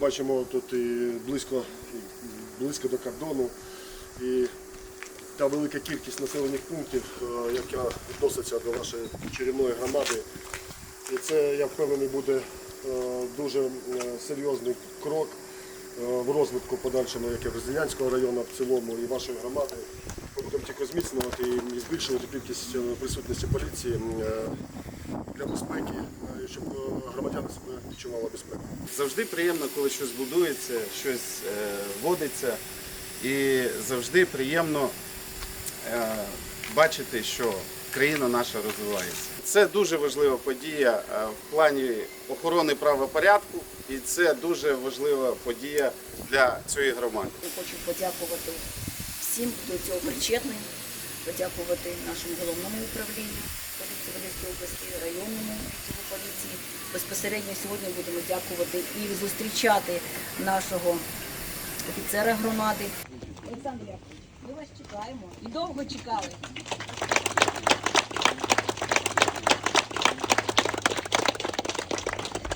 Бачимо тут і близько, близько до кордону. І та велика кількість населених пунктів, е, яка відноситься до нашої чарівної громади. І це, я впевнений, буде е, дуже е, серйозний крок в розвитку подальшому як і Розділянського району в цілому і вашої громади. Зміцнювати і збільшувати кількість е, присутності поліції е, для безпеки, е, щоб громадяни себе відчували безпеку. Завжди приємно, коли щось будується, щось вводиться. І завжди приємно бачити, що країна наша розвивається. Це дуже важлива подія в плані охорони правопорядку, і це дуже важлива подія для цієї громади. Я хочу подякувати всім, хто до цього причетний, подякувати нашому головному управлінню поліції Волинської області, районному відділу поліції. Безпосередньо сьогодні будемо дякувати і зустрічати нашого офіцера громади. Олександр Яковлевич, ми вас чекаємо і довго чекали.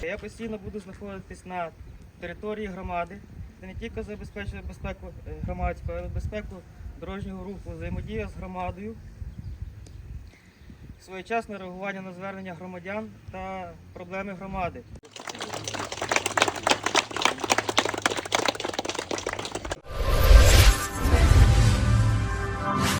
Я постійно буду знаходитись на території громади, де не тільки забезпечує безпеку громадського, громадську, але й безпеку дорожнього руху, взаємодія з громадою, своєчасне реагування на звернення громадян та проблеми громади.